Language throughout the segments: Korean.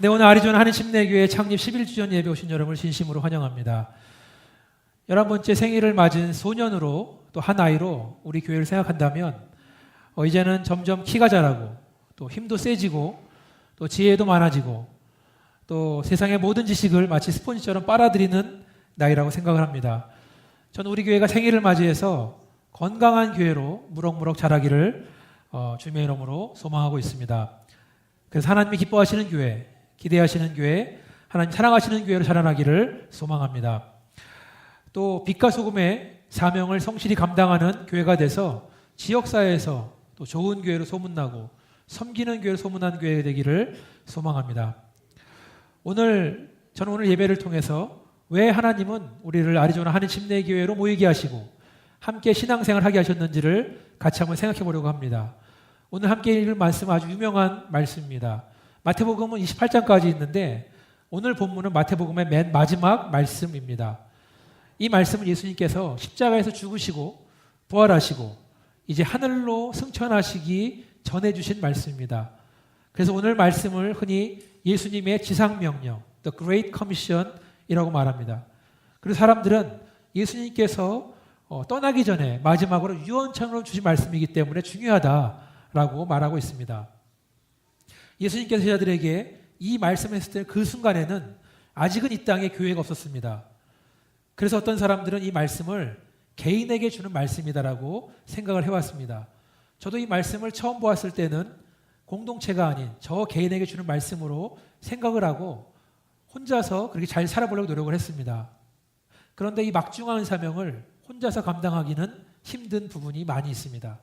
네, 오늘 아리조나 한인심내교회 창립 11주년 예배 오신 여러분을 진심으로 환영합니다. 11번째 생일을 맞은 소년으로 또 한 아이로 우리 교회를 생각한다면 어, 이제는 점점 키가 자라고 또 힘도 세지고 또 지혜도 많아지고 또 세상의 모든 지식을 마치 스폰지처럼 빨아들이는 나이라고 생각을 합니다. 저는 우리 교회가 생일을 맞이해서 건강한 교회로 무럭무럭 자라기를 어, 주님의 이름으로 소망하고 있습니다. 그래서 하나님이 기뻐하시는 교회, 기대하시는 교회, 하나님 사랑하시는 교회로 자라나기를 소망합니다. 또 빛과 소금의 사명을 성실히 감당하는 교회가 돼서 지역사회에서 또 좋은 교회로 소문나고 섬기는 교회로 소문난 교회가 되기를 소망합니다. 오늘 저는 오늘 예배를 통해서 왜 하나님은 우리를 아리조나 한인 침례 교회로 모이게 하시고 함께 신앙생활 하게 하셨는지를 같이 한번 생각해 보려고 합니다. 오늘 함께 읽을 말씀 아주 유명한 말씀입니다. 마태복음은 28장까지 있는데 오늘 본문은 마태복음의 맨 마지막 말씀입니다. 이 말씀은 예수님께서 십자가에서 죽으시고 부활하시고 이제 하늘로 승천하시기 전해 주신 말씀입니다. 그래서 오늘 말씀을 흔히 예수님의 지상명령, The Great Commission이라고 말합니다. 그래서 사람들은 예수님께서 어, 떠나기 전에 마지막으로 유언장으로 주신 말씀이기 때문에 중요하다라고 말하고 있습니다. 예수님께서 제자들에게 이 말씀했을 때 그 순간에는 아직은 이 땅에 교회가 없었습니다. 그래서 어떤 사람들은 이 말씀을 개인에게 주는 말씀이다라고 생각을 해왔습니다. 저도 이 말씀을 처음 보았을 때는 공동체가 아닌 저 개인에게 주는 말씀으로 생각을 하고 혼자서 그렇게 잘 살아보려고 노력을 했습니다. 그런데 이 막중한 사명을 혼자서 감당하기는 힘든 부분이 많이 있습니다.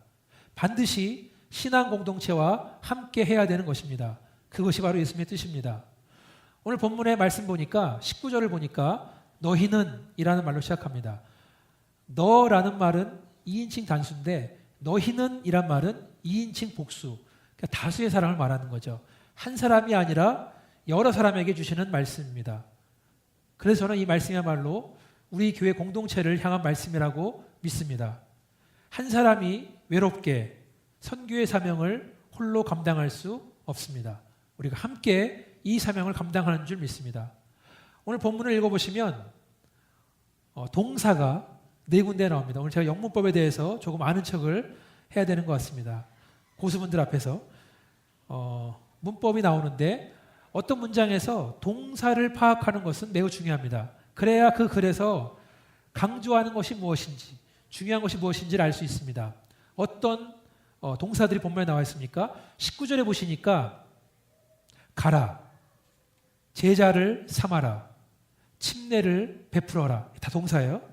반드시 신앙 공동체와 함께 해야 되는 것입니다. 그것이 바로 예수님의 뜻입니다. 오늘 본문의 말씀 보니까 19절을 보니까 너희는 이라는 말로 시작합니다. 너라는 말은 2인칭 단수인데 너희는 이란 말은 2인칭 복수. 그러니까 다수의 사람을 말하는 거죠. 한 사람이 아니라 여러 사람에게 주시는 말씀입니다. 그래서 저는 이 말씀이야말로 우리 교회 공동체를 향한 말씀이라고 믿습니다. 한 사람이 외롭게 선교의 사명을 홀로 감당할 수 없습니다. 우리가 함께 이 사명을 감당하는 줄 믿습니다. 오늘 본문을 읽어보시면 어, 동사가 네 군데 나옵니다. 오늘 제가 영문법에 대해서 조금 아는 척을 해야 되는 것 같습니다. 고수분들 앞에서 어, 문법이 나오는데 어떤 문장에서 동사를 파악하는 것은 매우 중요합니다. 그래야 그 글에서 강조하는 것이 무엇인지 중요한 것이 무엇인지를 알 수 있습니다. 어떤 어, 동사들이 본문에 나와 있습니까? 19절에 보시니까 가라, 제자를 삼아라, 침례를 베풀어라. 다 동사예요.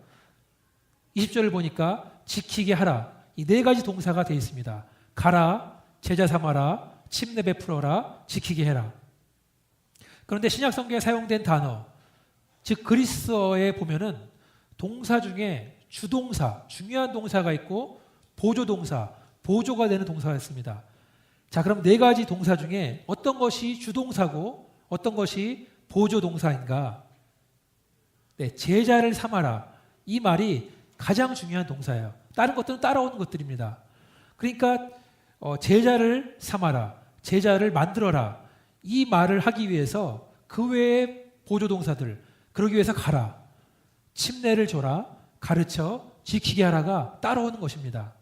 20절을 보니까 지키게 하라. 이 네 가지 동사가 되어 있습니다. 가라, 제자 삼아라, 침례 베풀어라, 지키게 해라. 그런데 신약 성경에 사용된 단어, 즉 그리스어에 보면은 동사 중에 주동사, 중요한 동사가 있고 보조 동사, 보조가 되는 동사가 있습니다. 자, 그럼 네 가지 동사 중에 어떤 것이 주동사고 어떤 것이 보조 동사인가? 네, 제자를 삼아라. 이 말이 가장 중요한 동사예요. 다른 것들은 따라오는 것들입니다. 그러니까 어, 제자를 삼아라. 제자를 만들어라. 이 말을 하기 위해서 그 외의 보조 동사들 그러기 위해서 가라. 침례를 줘라. 가르쳐 지키게 하라가 따라오는 것입니다.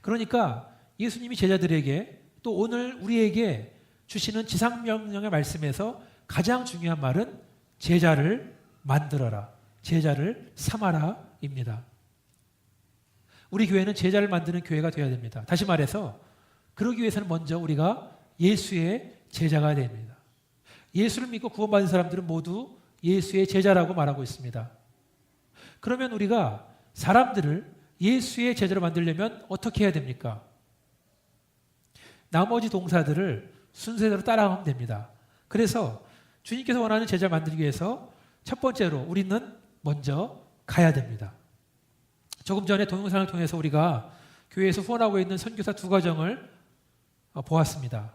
그러니까 예수님이 제자들에게 또 오늘 우리에게 주시는 지상명령의 말씀에서 가장 중요한 말은 제자를 만들어라. 제자를 삼아라입니다. 우리 교회는 제자를 만드는 교회가 되어야 됩니다. 다시 말해서 그러기 위해서는 먼저 우리가 예수의 제자가 됩니다. 예수를 믿고 구원받은 사람들은 모두 예수의 제자라고 말하고 있습니다. 그러면 우리가 사람들을 예수의 제자로 만들려면 어떻게 해야 됩니까? 나머지 동사들을 순서대로 따라가면 됩니다. 그래서 주님께서 원하는 제자를 만들기 위해서 첫 번째로 우리는 먼저 가야 됩니다. 조금 전에 동영상을 통해서 우리가 교회에서 후원하고 있는 선교사 두 가정을 어, 보았습니다.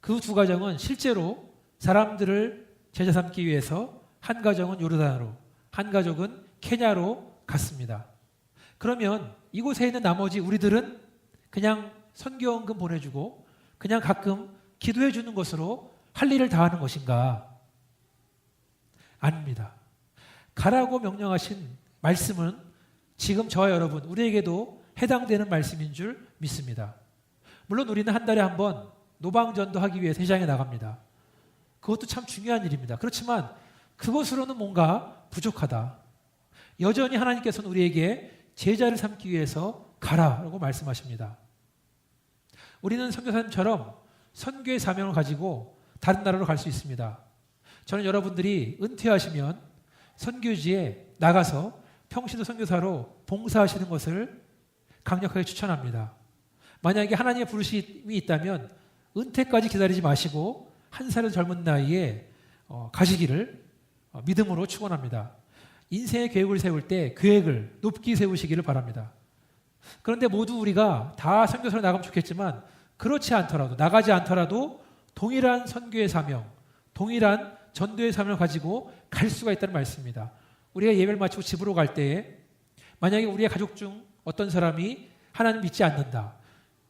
그 두 가정은 실제로 사람들을 제자 삼기 위해서 한 가정은 요르단으로, 한 가족은 케냐로 갔습니다. 그러면 이곳에 있는 나머지 우리들은 그냥 선교원금 보내주고 그냥 가끔 기도해 주는 것으로 할 일을 다 하는 것인가? 아닙니다. 가라고 명령하신 말씀은 지금 저와 여러분, 우리에게도 해당되는 말씀인 줄 믿습니다. 물론 우리는 한 달에 한 번 노방전도 하기 위해 세상에 나갑니다. 그것도 참 중요한 일입니다. 그렇지만 그것으로는 뭔가 부족하다. 여전히 하나님께서는 우리에게 제자를 삼기 위해서 가라라고 말씀하십니다. 우리는 선교사님처럼 선교의 사명을 가지고 다른 나라로 갈 수 있습니다. 저는 여러분들이 은퇴하시면 선교지에 나가서 평시도 선교사로 봉사하시는 것을 강력하게 추천합니다. 만약에 하나님의 부르심이 있다면 은퇴까지 기다리지 마시고 한 살의 젊은 나이에 어, 가시기를 어, 믿음으로 축원합니다. 인생의 계획을 세울 때 계획을 높게 세우시기를 바랍니다. 그런데 모두 우리가 다 선교사로 나가면 좋겠지만 그렇지 않더라도 나가지 않더라도 동일한 선교의 사명, 동일한 전도의 사명을 가지고 갈 수가 있다는 말씀입니다. 우리가 예배를 마치고 집으로 갈 때에 만약에 우리의 가족 중 어떤 사람이 하나님 믿지 않는다.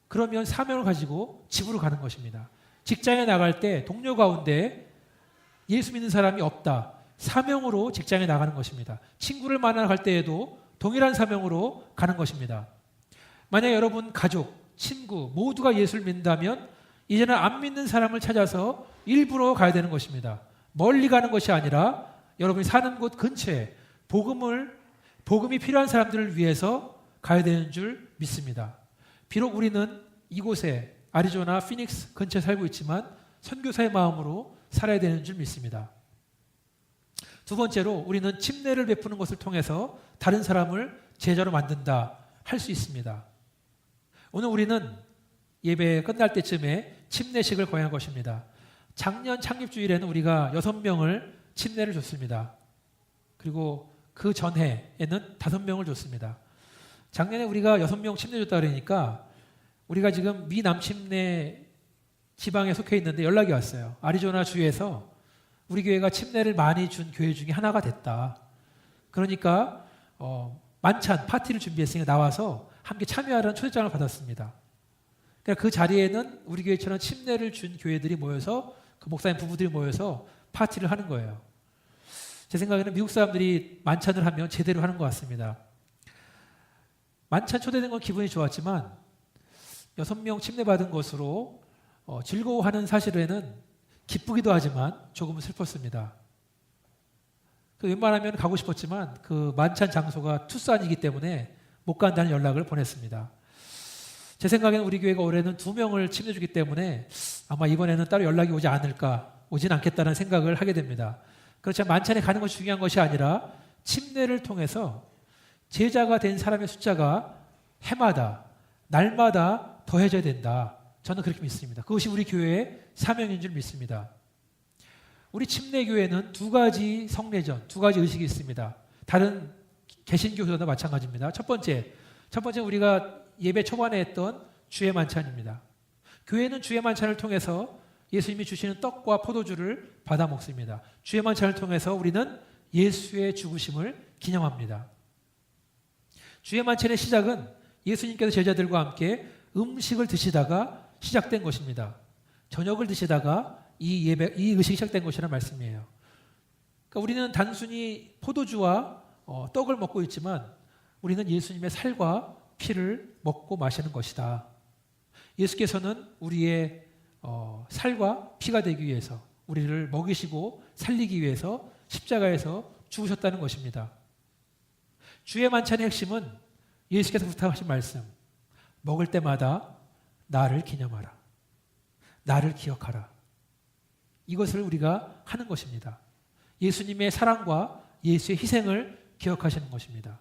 그러면 사명을 가지고 집으로 가는 것입니다. 직장에 나갈 때 동료 가운데 예수 믿는 사람이 없다. 사명으로 직장에 나가는 것입니다. 친구를 만나갈 때에도 동일한 사명으로 가는 것입니다. 만약 여러분 가족, 친구 모두가 예수를 믿는다면 이제는 안 믿는 사람을 찾아서 일부러 가야 되는 것입니다. 멀리 가는 것이 아니라 여러분이 사는 곳 근처에 복음을 복음이 필요한 사람들을 위해서 가야 되는 줄 믿습니다. 비록 우리는 이곳에 아리조나 피닉스 근처에 살고 있지만 선교사의 마음으로 살아야 되는 줄 믿습니다. 두 번째로 우리는 침례를 베푸는 것을 통해서 다른 사람을 제자로 만든다 할 수 있습니다. 오늘 우리는 예배 끝날 때쯤에 침례식을 거행할 것입니다. 작년 창립주일에는 우리가 여섯 명을 침례를 줬습니다. 그리고 그 전해에는 다섯 명을 줬습니다. 작년에 우리가 여섯 명 침례 줬다 그러니까 우리가 지금 미 남침례 지방에 속해 있는데 연락이 왔어요. 아리조나 주에서 우리 교회가 침례를 많이 준 교회 중에 하나가 됐다. 그러니까 어, 만찬 파티를 준비했으니까 나와서 함께 참여하라는 초대장을 받았습니다. 그러니까 그 자리에는 우리 교회처럼 침례를 준 교회들이 모여서 그 목사님 부부들이 모여서 파티를 하는 거예요. 제 생각에는 미국 사람들이 만찬을 하면 제대로 하는 것 같습니다. 만찬 초대된 건 기분이 좋았지만 여섯 명 침례 받은 것으로 어, 즐거워하는 사실에는 기쁘기도 하지만 조금은 슬펐습니다. 그 웬만하면 가고 싶었지만 그 만찬 장소가 투싼이기 때문에 못 간다는 연락을 보냈습니다. 제 생각에는 우리 교회가 올해는 두 명을 침례주기 때문에 아마 이번에는 따로 연락이 오지 않을까, 오진 않겠다는 생각을 하게 됩니다. 그렇지만 만찬에 가는 것이 중요한 것이 아니라 침례를 통해서 제자가 된 사람의 숫자가 해마다, 날마다 더해져야 된다. 저는 그렇게 믿습니다. 그것이 우리 교회의 사명인 줄 믿습니다. 우리 침례교회는 두 가지 성례전, 두 가지 의식이 있습니다. 다른 개신교회도 마찬가지입니다. 첫 번째, 첫 번째 우리가 예배 초반에 했던 주의 만찬입니다. 교회는 주의 만찬을 통해서 예수님이 주시는 떡과 포도주를 받아 먹습니다. 주의 만찬을 통해서 우리는 예수의 죽으심을 기념합니다. 주의 만찬의 시작은 예수님께서 제자들과 함께 음식을 드시다가 시작된 것입니다. 저녁을 드시다가 이 예배, 이 의식이 시작된 것이라는 말씀이에요. 그러니까 우리는 단순히 포도주와 어, 떡을 먹고 있지만 우리는 예수님의 살과 피를 먹고 마시는 것이다. 예수께서는 우리의 어, 살과 피가 되기 위해서 우리를 먹이시고 살리기 위해서 십자가에서 죽으셨다는 것입니다. 주의 만찬의 핵심은 예수께서 부탁하신 말씀. 먹을 때마다 나를 기념하라. 나를 기억하라. 이것을 우리가 하는 것입니다. 예수님의 사랑과 예수의 희생을 기억하시는 것입니다.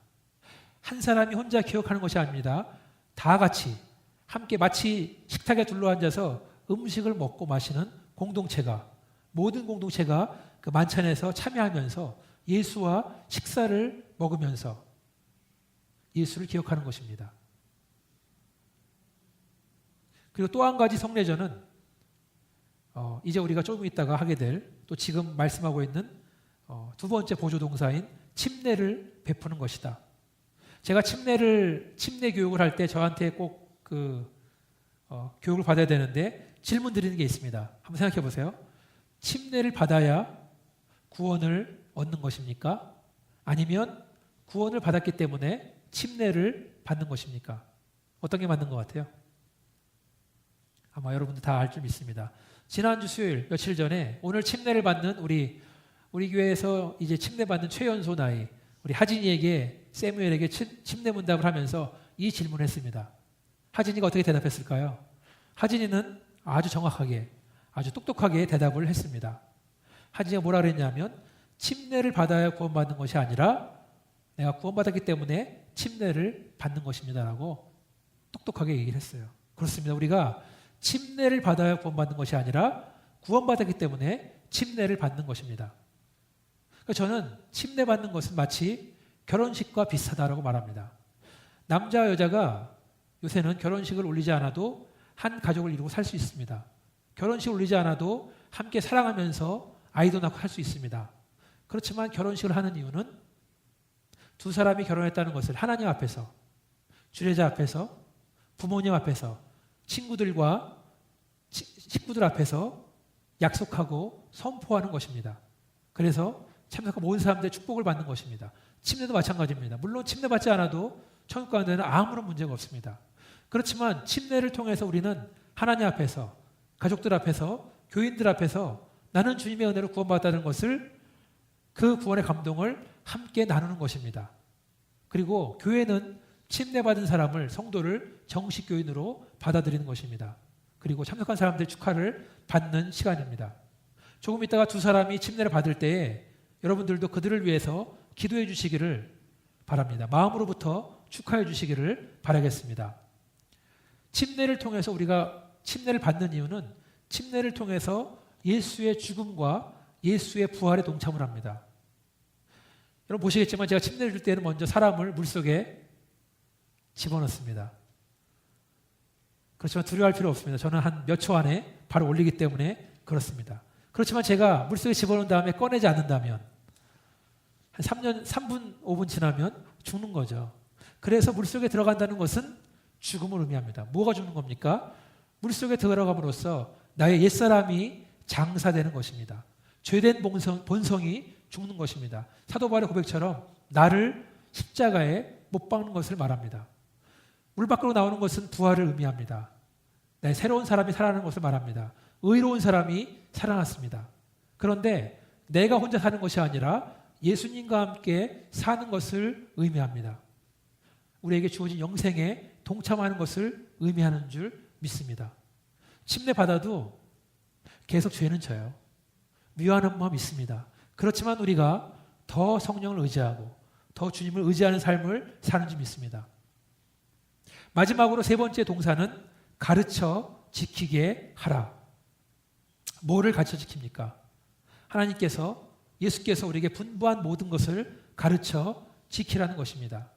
한 사람이 혼자 기억하는 것이 아닙니다. 다 같이 함께 마치 식탁에 둘러앉아서 음식을 먹고 마시는 공동체가 모든 공동체가 그 만찬에서 참여하면서 예수와 식사를 먹으면서 예수를 기억하는 것입니다. 그리고 또 한 가지 성례전은 어, 이제 우리가 조금 있다가 하게 될 또 지금 말씀하고 있는 어, 두 번째 보조 동사인 침례를 베푸는 것이다. 제가 침례를 침례 교육을 할 때 저한테 꼭그 어, 교육을 받아야 되는데 질문 드리는 게 있습니다. 한번 생각해 보세요. 침례를 받아야 구원을 얻는 것입니까? 아니면 구원을 받았기 때문에 침례를 받는 것입니까? 어떤 게 맞는 것 같아요? 아마 여러분들 다 알 줄 믿습니다. 지난주 수요일 며칠 전에 오늘 침례를 받는 우리 우리 교회에서 이제 침례 받는 최연소 나이 우리 하진이에게 세무엘에게 침- 침례 문답을 하면서 이 질문을 했습니다. 하진이가 어떻게 대답했을까요? 하진이는 아주 정확하게 아주 똑똑하게 대답을 했습니다. 하진이가 뭐라 그랬냐면 침례를 받아야 구원받는 것이 아니라 내가 구원받았기 때문에 침례를 받는 것입니다라고 똑똑하게 얘기를 했어요. 그렇습니다. 우리가 침례를 받아야 구원받는 것이 아니라 구원받았기 때문에 침례를 받는 것입니다. 그러니까 저는 침례 받는 것은 마치 결혼식과 비슷하다라고 말합니다. 남자와 여자가 요새는 결혼식을 올리지 않아도 한 가족을 이루고 살 수 있습니다. 결혼식 올리지 않아도 함께 사랑하면서 아이도 낳고 할 수 있습니다. 그렇지만 결혼식을 하는 이유는 두 사람이 결혼했다는 것을 하나님 앞에서 주례자 앞에서 부모님 앞에서 친구들과 치- 식구들 앞에서 약속하고 선포하는 것입니다. 그래서 참석한 모든 사람들의 축복을 받는 것입니다. 침례도 마찬가지입니다. 물론 침례 받지 않아도 천국 가는 데는 아무런 문제가 없습니다. 그렇지만 침례를 통해서 우리는 하나님 앞에서 가족들 앞에서 교인들 앞에서 나는 주님의 은혜로 구원받았다는 것을 그 구원의 감동을 함께 나누는 것입니다. 그리고 교회는 침례받은 사람을 성도를 정식 교인으로 받아들이는 것입니다. 그리고 참석한 사람들의 축하를 받는 시간입니다. 조금 있다가 두 사람이 침례를 받을 때에 여러분들도 그들을 위해서 기도해 주시기를 바랍니다. 마음으로부터 축하해 주시기를 바라겠습니다. 침례를 통해서 우리가 침례를 받는 이유는 침례를 통해서 예수의 죽음과 예수의 부활에 동참을 합니다. 여러분 보시겠지만 제가 침례를 줄 때는 먼저 사람을 물속에 집어넣습니다. 그렇지만 두려워할 필요 없습니다. 저는 한 몇 초 안에 바로 올리기 때문에 그렇습니다. 그렇지만 제가 물속에 집어넣은 다음에 꺼내지 않는다면 한 3년, 3분, 5분 지나면 죽는 거죠. 그래서 물속에 들어간다는 것은 죽음을 의미합니다. 뭐가 죽는 겁니까? 물속에 들어감으로써 나의 옛사람이 장사되는 것입니다. 죄된 본성, 본성이 죽는 것입니다. 사도 바울의 고백처럼 나를 십자가에 못 박는 것을 말합니다. 물 밖으로 나오는 것은 부활을 의미합니다. 네, 새로운 사람이 살아나는 것을 말합니다. 의로운 사람이 살아났습니다. 그런데 내가 혼자 사는 것이 아니라 예수님과 함께 사는 것을 의미합니다. 우리에게 주어진 영생에 동참하는 것을 의미하는 줄 믿습니다. 침례 받아도 계속 죄는 져요. 미워하는 마음 있습니다. 그렇지만 우리가 더 성령을 의지하고 더 주님을 의지하는 삶을 사는 줄 믿습니다. 마지막으로 세 번째 동사는 가르쳐 지키게 하라. 뭐를 가르쳐 지킵니까? 하나님께서 예수께서 우리에게 분부한 모든 것을 가르쳐 지키라는 것입니다.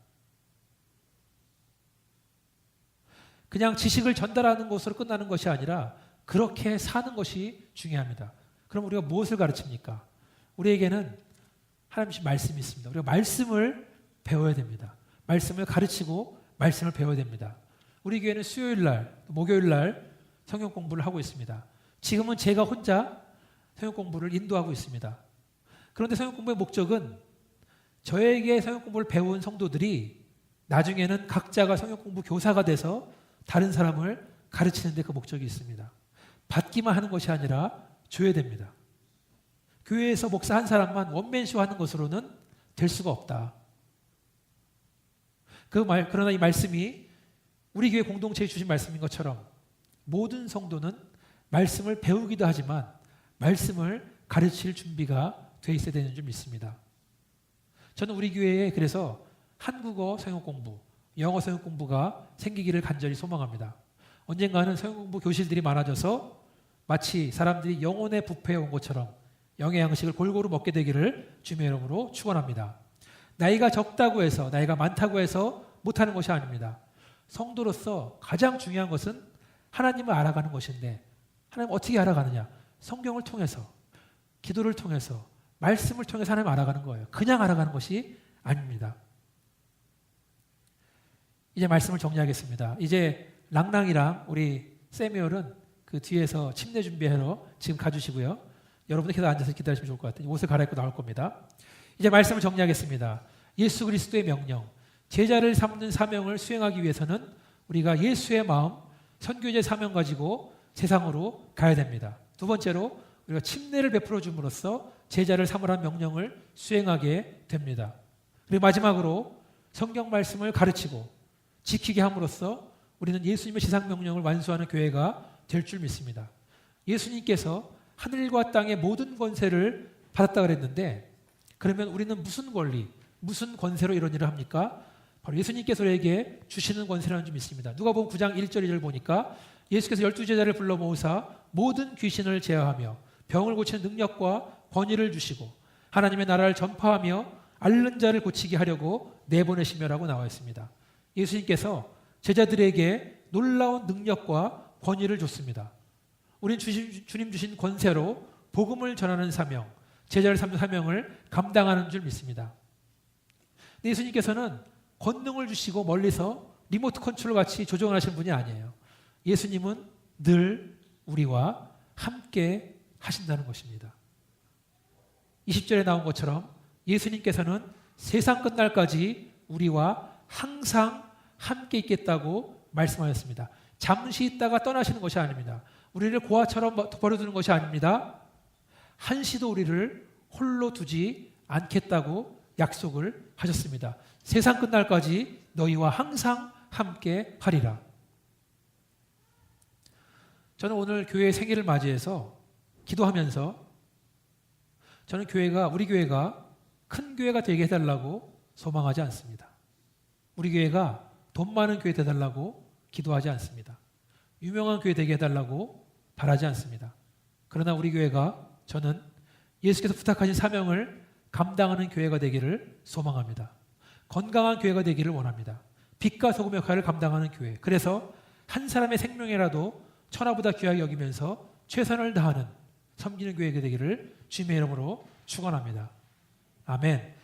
그냥 지식을 전달하는 것으로 끝나는 것이 아니라 그렇게 사는 것이 중요합니다. 그럼 우리가 무엇을 가르칩니까? 우리에게는 하나님의 말씀이 있습니다. 우리가 말씀을 배워야 됩니다. 말씀을 가르치고 말씀을 배워야 됩니다. 우리 교회는 수요일 날, 목요일 날 성경 공부를 하고 있습니다. 지금은 제가 혼자 성경 공부를 인도하고 있습니다. 그런데 성경 공부의 목적은 저에게 성경 공부를 배운 성도들이 나중에는 각자가 성경 공부 교사가 돼서 다른 사람을 가르치는 데 그 목적이 있습니다. 받기만 하는 것이 아니라 줘야 됩니다. 교회에서 목사 한 사람만 원맨쇼 하는 것으로는 될 수가 없다. 그 말, 그러나 이 말씀이 우리 교회 공동체에 주신 말씀인 것처럼 모든 성도는 말씀을 배우기도 하지만 말씀을 가르칠 준비가 돼 있어야 되는 줄 믿습니다. 저는 우리 교회에 그래서 한국어 성역 공부, 영어 성역 공부가 생기기를 간절히 소망합니다. 언젠가는 성역 공부 교실들이 많아져서 마치 사람들이 영혼의 부패에 온 것처럼 영의 양식을 골고루 먹게 되기를 주님의 이름으로 축원합니다. 나이가 적다고 해서 나이가 많다고 해서 못하는 것이 아닙니다. 성도로서 가장 중요한 것은 하나님을 알아가는 것인데 하나님 어떻게 알아가느냐? 성경을 통해서 기도를 통해서 말씀을 통해서 하나님 알아가는 거예요. 그냥 알아가는 것이 아닙니다. 이제 말씀을 정리하겠습니다. 이제 랑랑이랑 우리 세미얼은 그 뒤에서 침대 준비하러 지금 가주시고요. 여러분도 계속 앉아서 기다리시면 좋을 것 같아요. 옷을 갈아입고 나올 겁니다. 이제 말씀을 정리하겠습니다. 예수 그리스도의 명령, 제자를 삼는 사명을 수행하기 위해서는 우리가 예수의 마음, 선교제 사명 가지고 세상으로 가야 됩니다. 두 번째로 우리가 침례를 베풀어 줌으로써 제자를 삼으라는 명령을 수행하게 됩니다. 그리고 마지막으로 성경 말씀을 가르치고 지키게 함으로써 우리는 예수님의 지상 명령을 완수하는 교회가 될 줄 믿습니다. 예수님께서 하늘과 땅의 모든 권세를 받았다 그랬는데 그러면 우리는 무슨 권리, 무슨 권세로 이런 일을 합니까? 바로 예수님께서 우리에게 주시는 권세라는 줄 믿습니다. 누가 보면 9장 1절 2절 보니까 예수께서 열두 제자를 불러 모으사 모든 귀신을 제어하며 병을 고치는 능력과 권위를 주시고 하나님의 나라를 전파하며 앓는 자를 고치게 하려고 내보내시며라고 나와 있습니다. 예수님께서 제자들에게 놀라운 능력과 권위를 줬습니다. 우린 주님 주신 권세로 복음을 전하는 사명, 제자를 삼는 사명을 감당하는 줄 믿습니다. 근데 예수님께서는 권능을 주시고 멀리서 리모트 컨트롤 같이 조정하시는 분이 아니에요. 예수님은 늘 우리와 함께 하신다는 것입니다. 20절에 나온 것처럼 예수님께서는 세상 끝날까지 우리와 항상 함께 있겠다고 말씀하셨습니다. 잠시 있다가 떠나시는 것이 아닙니다. 우리를 고아처럼 버려두는 것이 아닙니다. 한시도 우리를 홀로 두지 않겠다고 약속을 하셨습니다. 세상 끝날까지 너희와 항상 함께 하리라. 저는 오늘 교회 생일을 맞이해서 기도하면서 저는 교회가 우리 교회가 큰 교회가 되게 해달라고 소망하지 않습니다. 우리 교회가 돈 많은 교회 되달라고 기도하지 않습니다. 유명한 교회 되게 해달라고 바라지 않습니다. 그러나 우리 교회가 저는 예수께서 부탁하신 사명을 감당하는 교회가 되기를 소망합니다. 건강한 교회가 되기를 원합니다. 빛과 소금 역할을 감당하는 교회. 그래서 한 사람의 생명이라도 천하보다 귀하게 여기면서 최선을 다하는 섬기는 교회가 되기를 주님의 이름으로 축원합니다. 아멘.